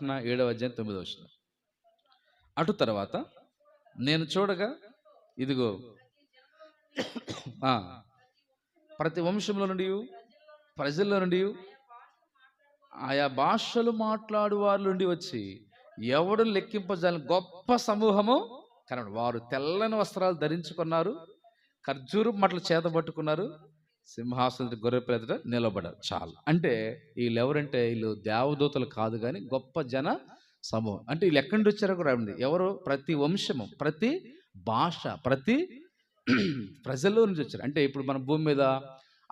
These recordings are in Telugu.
ప్రకటన ఏడవ అధ్యాయం తొమ్మిదవ వచ్చిన అటు తర్వాత నేను చూడగా ఇదిగో ప్రతి వంశంలో నుండి ప్రజల్లో నుండి ఆయా భాషలు మాట్లాడు వారి నుండి వచ్చి ఎవడు లెక్కింపజాలని గొప్ప సమూహము కనబడు వారు తెల్లని వస్త్రాలు ధరించుకున్నారు ఖర్జూరు మటలు చేత పట్టుకున్నారు సింహాసన గొర్రె ఎదుట నిలబడారు చాలు. అంటే వీళ్ళు ఎవరంటే వీళ్ళు దేవదూతలు కాదు కానీ గొప్ప జన సమూహం. అంటే వీళ్ళు ఎక్కడి నుంచి వచ్చారో కూడా ఉంది ఎవరు? ప్రతి వంశము ప్రతి భాష ప్రతి ప్రజల్లో నుంచి వచ్చారు. అంటే ఇప్పుడు మన భూమి మీద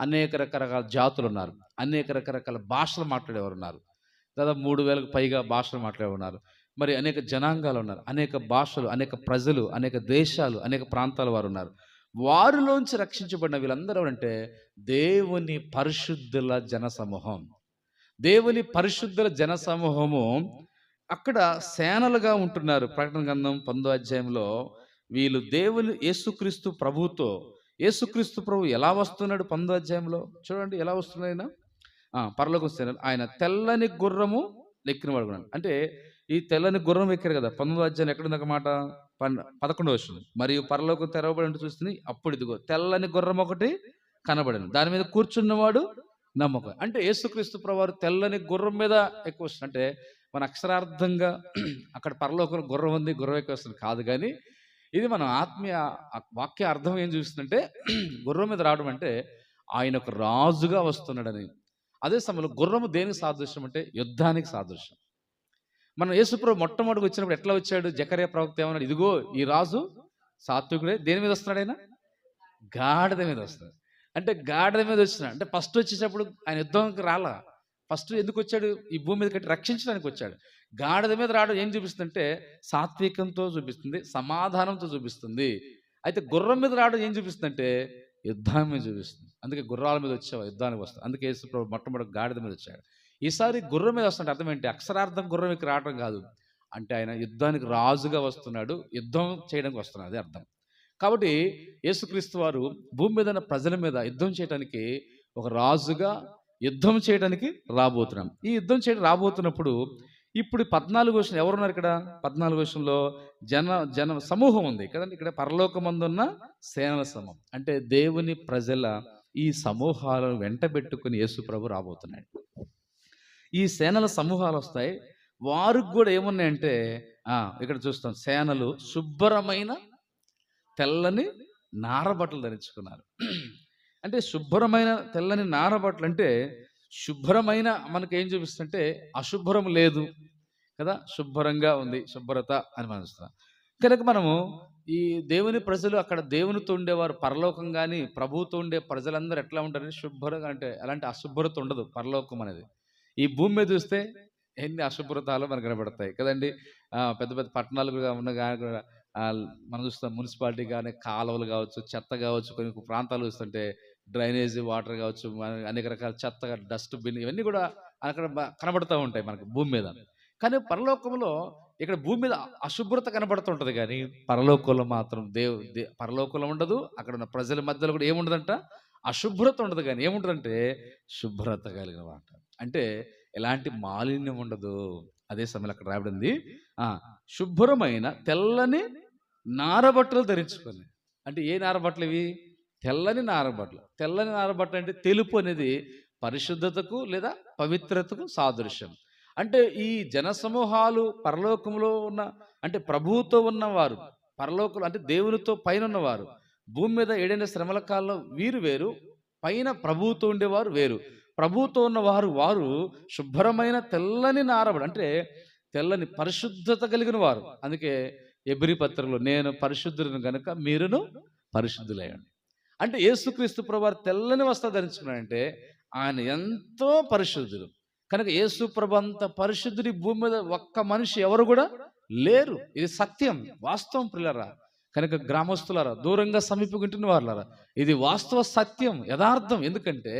అనేక రకరకాల జాతులు ఉన్నారు. అనేక రకరకాల భాషలు మాట్లాడేవారు ఉన్నారు. దాదాపు మూడు వేలకు పైగా భాషలు మాట్లాడేవారు ఉన్నారు. మరి అనేక జనాంగాలు ఉన్నారు. అనేక భాషలు అనేక ప్రజలు అనేక దేశాలు అనేక ప్రాంతాల వారు ఉన్నారు. వారిలోంచి రక్షించబడిన వీళ్ళందరూ అంటే దేవుని పరిశుద్ధుల జనసమూహం. దేవుని పరిశుద్ధుల జనసమూహము అక్కడ సేనలుగా ఉంటున్నారు. ప్రకటన గ్రంథం పందో అధ్యాయంలో వీళ్ళు దేవుని యేసుక్రీస్తు ప్రభుతో యేసుక్రీస్తు ప్రభు ఎలా వస్తున్నాడు పందో అధ్యాయంలో? చూడండి ఎలా వస్తున్నాడు ఆయన? ఆ, పరలోకం సేనలు. ఆయన తెల్లని గుర్రము ఎక్కిన వాడుకున్నాడు అంటే ఈ తెల్లని గుర్రం ఎక్కారు కదా పంతొమ్మిదో అధ్యాయం ఎక్కడుంది ఒక మాట? పన్- పదకొండవ వస్తుంది మరియు పరలోకం తెరవబడి చూస్తుంది అప్పుడు ఇదిగో తెల్లని గుర్రం ఒకటి కనబడింది. దాని మీద కూర్చున్నవాడు నమ్మకం. అంటే యేసుక్రీస్తు ప్రభువారు తెల్లని గుర్రం మీద ఎక్కువ వస్తుంది అంటే మన అక్షరార్థంగా అక్కడ పరలోకం గుర్రం ఉంది గుర్రం ఎక్కువ వస్తుంది కాదు కానీ ఇది మనం ఆత్మీయ వాక్య అర్థం ఏం చూస్తుందంటే గుర్రం మీద రావడం అంటే ఆయన ఒక రాజుగా వస్తున్నాడని. అదే సమయంలో గుర్రము దేనికి సాదృశ్యం అంటే యుద్ధానికి సాదృశ్యం. మనం యేసుప్రభు మొట్టమొదటి వచ్చినప్పుడు ఎట్లా వచ్చాడు? జకర్య ప్రవక్త ఏమన్నాడు? ఇదిగో ఈ రాజు సాత్వికుడే దేని మీద వస్తున్నాడు ఆయన? గాడిద మీద వస్తున్నాడు. అంటే గాడిద మీద వచ్చినాడు. అంటే ఫస్ట్ వచ్చేటప్పుడు ఆయన యుద్ధంకి రాలా. ఫస్ట్ ఎందుకు వచ్చాడు? ఈ భూమి మీద కట్టి రక్షించడానికి వచ్చాడు. గాడిద మీద రావడం ఏం చూపిస్తుందంటే సాత్వికంతో చూపిస్తుంది సమాధానంతో చూపిస్తుంది. అయితే గుర్రం మీద రావడం ఏం చూపిస్తుందంటే యుద్ధం మీద చూపిస్తుంది. అందుకే గుర్రాల మీద వచ్చే యుద్ధానికి వస్తుంది అందుకే యేసుప్రభు మొట్టమొదటి గాడిద మీద వచ్చాడు. ఈసారి గుర్రం మీద వస్తుంటే అర్థం ఏంటి? అక్షరార్థం గుర్రం ఇక్కడ రావడం కాదు. అంటే ఆయన యుద్ధానికి రాజుగా వస్తున్నాడు యుద్ధం చేయడానికి వస్తున్నాడు అదే అర్థం. కాబట్టి యేసుక్రీస్తు వారు భూమి మీద ఉన్న ప్రజల మీద యుద్ధం చేయడానికి ఒక రాజుగా యుద్ధం చేయడానికి రాబోతున్నాం. ఈ యుద్ధం చేయడం రాబోతున్నప్పుడు ఇప్పుడు పద్నాలుగు వర్షం ఎవరున్నారు ఇక్కడ? పద్నాలుగు వర్షంలో జన జన సమూహం ఉంది కదండి. ఇక్కడ పరలోకమందున్న సేనల సమూహం. అంటే దేవుని ప్రజల ఈ సమూహాలను వెంటబెట్టుకుని యేసు ప్రభు రాబోతున్నాడు. ఈ సేనల సమూహాలు వస్తాయి వారికి కూడా ఏమున్నాయంటే ఇక్కడ చూస్తాం. సేనలు శుభ్రమైన తెల్లని నారబట్టలు ధరించుకున్నారు. అంటే శుభ్రమైన తెల్లని నారబట్టలు అంటే శుభ్రమైన మనకి ఏం చూపిస్తుంటే అశుభ్రం లేదు కదా. శుభ్రంగా ఉంది శుభ్రత అని మనం కనుక మనము ఈ దేవుని ప్రజలు అక్కడ దేవునితో ఉండేవారు. పరలోకం కానీ ప్రభువుతో ఉండే ప్రజలందరూ ఎట్లా ఉంటారని శుభ్రంగా అంటే అలాంటి అశుభ్రత ఉండదు పరలోకం అనేది. ఈ భూమి మీద చూస్తే ఎన్ని అశుభ్రతాలు మనకు కనబడతాయి. కదండి? పెద్ద పెద్ద పట్టణాలు కూడా ఉన్న కానీ కూడా, మనం చూస్తాం మున్సిపాలిటీ కానీ కాలువలు కావచ్చు చెత్త కావచ్చు కొన్ని కొన్ని ప్రాంతాలు చూస్తుంటే డ్రైనేజ్ వాటర్ కావచ్చు అనేక రకాల చెత్త డస్ట్ బిన్ ఇవన్నీ కూడా అక్కడ కనబడుతూ ఉంటాయి మనకు భూమి మీద. కానీ పరలోకంలో ఇక్కడ భూమి మీద అశుభ్రత కనబడుతుంటది కానీ పరలోకంలో మాత్రం దేవు దే పరలోకంలో ఉండదు అక్కడ ఉన్న ప్రజల మధ్యలో కూడా ఏముండదంట? అశుభ్రత ఉండదు కానీ ఏముంటుందంటే శుభ్రత కలిగిన మాట అంటే ఎలాంటి మాలిన్యం ఉండదు. అదే సమయంలో అక్కడ రాబడింది శుభ్రమైన తెల్లని నారబట్టలు ధరించుకొని. అంటే ఏ నారబట్టలు ఇవి? తెల్లని నారబట్టలు తెల్లని నారబట్టలు అంటే తెలుపు అనేది పరిశుద్ధతకు లేదా పవిత్రతకు సాదృశ్యం. అంటే ఈ జనసమూహాలు పరలోకంలో ఉన్న అంటే ప్రభువుతో ఉన్నవారు పరలోకంలో అంటే దేవునితో పైన ఉన్నవారు భూమి మీద ఏడైన శ్రమల కాలంలో వీరు వేరు పైన ప్రభువుతో ఉండేవారు వేరు. ప్రభువుతో ఉన్నవారు వారు శుభ్రమైన తెల్లని నారవుడు అంటే తెల్లని పరిశుద్ధత కలిగిన వారు అందుకే ఎబ్రి పత్రంలో నేను పరిశుద్ధులను కనుక మీరును పరిశుద్ధులయ్యండి. అంటే యేసుక్రీస్తు ప్రభు తెల్లని వస్త్రం ధరించుకున్నాడంటే ఆయన ఎంతో పరిశుద్ధుడు. కనుక యేసు ప్రభంత పరిశుద్ధుడి భూమి మీద ఒక్క మనిషి ఎవరు కూడా లేరు. ఇది సత్యం వాస్తవం పిల్లరా కనుక గ్రామస్తులారా దూరంగా సమీపకుంటున్న వాళ్ళరా ఇది వాస్తవ సత్యం యథార్థం. ఎందుకంటే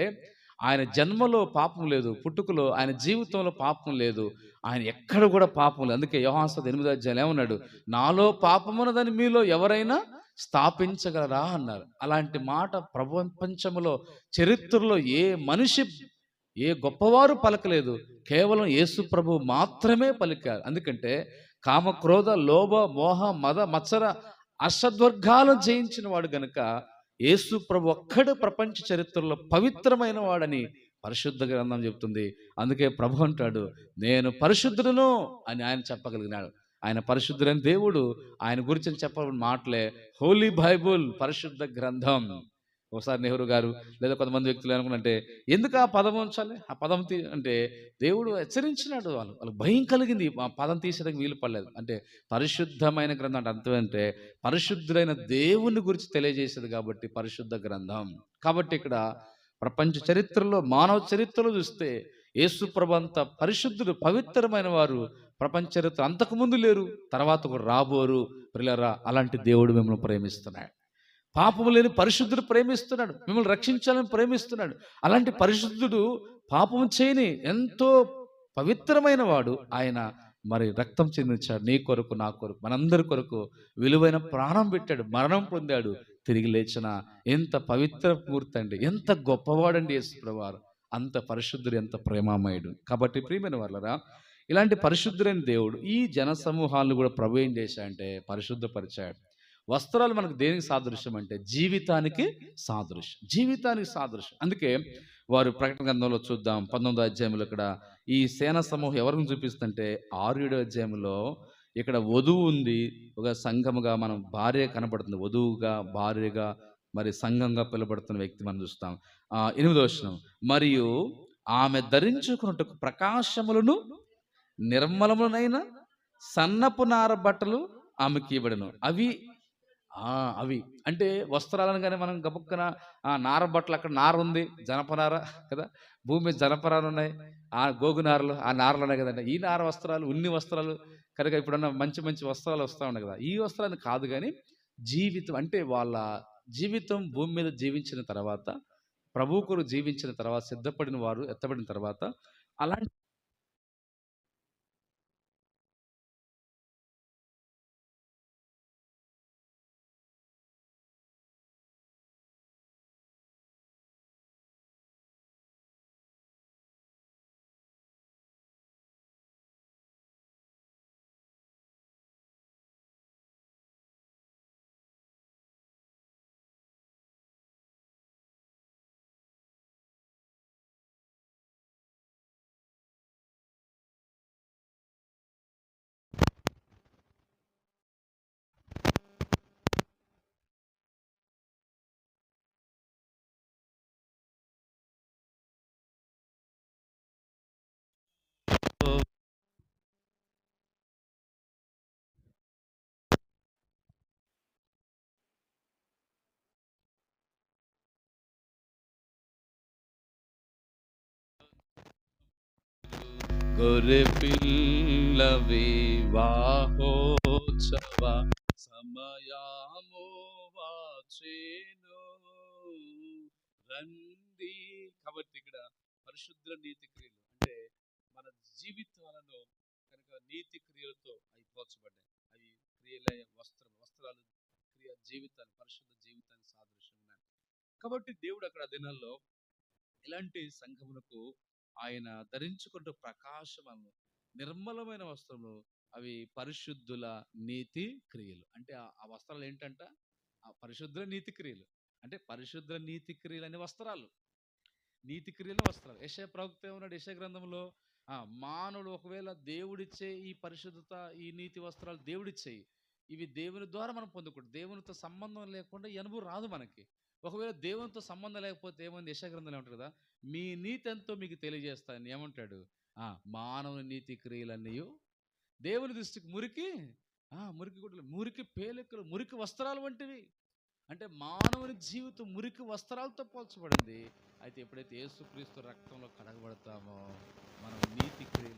ఆయన జన్మలో పాపం లేదు పుట్టుకలో ఆయన జీవితంలో పాపం లేదు ఆయన ఎక్కడ కూడా పాపం లేదు. అందుకే యోహాసత ఎనిమిదో అధ్యాయులు ఏమన్నాడు? నాలో పాపమున్నదని మీలో ఎవరైనా స్థాపించగలరా? అన్నారు. అలాంటి మాట ప్రపంచంలో చరిత్రలో ఏ మనిషి ఏ గొప్పవారు పలకలేదు. కేవలం యేసు ప్రభు మాత్రమే పలికారు. ఎందుకంటే కామ క్రోధ లోభ మోహ మద మత్సర అసద్వర్గాలను జయించిన వాడు గనుక యేసు ప్రభు ఒక్కడు ప్రపంచ చరిత్రలో పవిత్రమైన వాడని పరిశుద్ధ గ్రంథం చెప్తుంది. అందుకే ప్రభు అంటాడు నేను పరిశుద్ధును అని ఆయన చెప్పగలిగినాడు. ఆయన పరిశుద్ధుడైన దేవుడు ఆయన గురించి చెప్పబడిన మాటలే హోలీ బైబుల్ పరిశుద్ధ గ్రంథం. ఒకసారి నెహ్రూ గారు లేదా కొంతమంది వ్యక్తులు అనుకున్నంటే ఎందుకు ఆ పదం ఉంచాలి? ఆ పదం తీ అంటే దేవుడు హెచ్చరించినాడు వాళ్ళు. వాళ్ళకి భయం కలిగింది. ఆ పదం తీసేదానికి వీలు పడలేదు. అంటే పరిశుద్ధమైన గ్రంథం అంటే అర్థం అంటే పరిశుద్ధుడైన దేవుని గురించి తెలియజేసేది కాబట్టి పరిశుద్ధ గ్రంథం. కాబట్టి ఇక్కడ ప్రపంచ చరిత్రలో మానవ చరిత్రలో చూస్తే యేసు పరిశుద్ధులు పరిశుద్ధుడు పవిత్రమైన వారు ప్రపంచ చరిత్ర అంతకుముందు లేరు. తర్వాత కూడా రాబోరు. పిల్లరా అలాంటి దేవుడు మిమ్మల్ని ప్రేమిస్తున్నాడు. పాపము లేని పరిశుద్ధుడు ప్రేమిస్తున్నాడు. మిమ్మల్ని రక్షించాలని ప్రేమిస్తున్నాడు. అలాంటి పరిశుద్ధుడు పాపము చేయని ఎంతో పవిత్రమైన వాడు ఆయన మరి రక్తం చెందించాడు. నీ కొరకు నా కొరకు మనందరి కొరకు విలువైన ప్రాణం పెట్టాడు. మరణం పొందాడు. తిరిగి లేచిన ఎంత పవిత్ర మూర్తి అండి. ఎంత గొప్పవాడండి యేసుప్రవారు అంత పరిశుద్ధుడు ఎంత ప్రేమామయుడు. కాబట్టి ప్రియమైన వాళ్ళరా ఇలాంటి పరిశుద్ధుడైన దేవుడు ఈ జన సమూహాలను కూడా ప్రభు ఏం చేశాడంటే పరిశుద్ధపరిచాడు. వస్త్రాలు మనకు దేనికి సాదృశ్యం అంటే జీవితానికి సాదృశ్యం. జీవితానికి సాదృశ్యం. అందుకే వారు ప్రకటన గ్రంథంలో చూద్దాం. పంతొమ్మిదో అధ్యాయంలో ఇక్కడ ఈ సేన సమూహం ఎవరిని చూపిస్తుంటే ఆరుడో అధ్యాయంలో ఇక్కడ వధువు ఉంది. ఒక సంఘముగా మనం భార్య కనబడుతుంది. వధువుగా భార్యగా మరి సంఘంగా పిలబడుతున్న వ్యక్తి మనం చూస్తాం. ఆ ఎనిమిదో వచనం. మరియు ఆమె ధరించుకున్నట్టు ప్రకాశములను నిర్మలములనైన సన్నపు నార బట్టలు ఆమెకి ఇవ్వడను. అవి అవి. అంటే వస్త్రాలను కానీ మనం గబుక్కన ఆ నార బట్టలు అక్కడ నార ఉంది జనపనార కదా? భూమి మీద జనపనార ఉన్నాయి ఆ గోగు నారలు ఆ నారలు ఉన్నాయి కదండి. ఈ నార వస్త్రాలు ఉన్ని వస్త్రాలు కనుక ఇప్పుడున్న మంచి మంచి వస్త్రాలు వస్తూ ఉన్నాయి కదా? ఈ వస్త్రాన్ని కాదు కానీ జీవితం అంటే వాళ్ళ జీవితం భూమి మీద జీవించిన తర్వాత ప్రభుకులు జీవించిన తర్వాత సిద్ధపడిన వారు ఎత్తబడిన తర్వాత అలాంటి గొర్రె పిల్ల వివాహోత్సవ సమయాము వాచేను రండి కాబట్టి ఇక్కడ పరిశుద్ధ నీతి క్రియలు అంటే మన జీవితాలను కనుక నీతి క్రియలతో అవి పోల్చబడ్డాయి. అవి క్రియల వస్త్రం వస్త్రాలు క్రియ జీవితాన్ని పరిశుద్ధ జీవితాన్ని సాదృశ్యం ఉన్నాయి. కాబట్టి దేవుడు అక్కడ దినాల్లో ఇలాంటి సంఘమునకు ఆయన ధరించుకుంటూ ప్రకాశమను నిర్మలమైన వస్త్రములు అవి పరిశుద్ధుల నీతి క్రియలు. అంటే ఆ- వస్త్రాలు ఏంటంట? ఆ పరిశుద్ధుల నీతి క్రియలు. అంటే పరిశుద్ధ నీతి క్రియలు అనే వస్త్రాలు. నీతి క్రియలు వస్త్రాలు. యశ ప్రవక్త ఏమన్నాడు? యశ గ్రంథంలో మానవుడు ఒకవేళ దేవుడిచ్చే ఈ పరిశుద్ధత ఈ నీతి వస్త్రాలు దేవుడిచ్చేయి ఇవి దేవుని ద్వారా మనం పొందుకుంటాం దేవునితో సంబంధం లేకుండా ఈ అనుభవం రాదు మనకి. ఒకవేళ దేవునితో సంబంధం లేకపోతే ఏమంది? యశ ఉంటారు కదా? మీ నీతి ఎంతో మీకు తెలియజేస్తాను ఏమంటాడు? ఆ మానవుని నీతి క్రియలన్నీ దేవుని దృష్టికి మురికి ఆ మురికి గుడ్డలు మురికి పేలికలు మురికి వస్త్రాలు వంటివి. అంటే మానవుని జీవితం మురికి వస్త్రాలతో పోల్చబడింది. అయితే ఎప్పుడైతే యేసుక్రీస్తు రక్తంలో కడగబడతామో మనం నీతి క్రియలు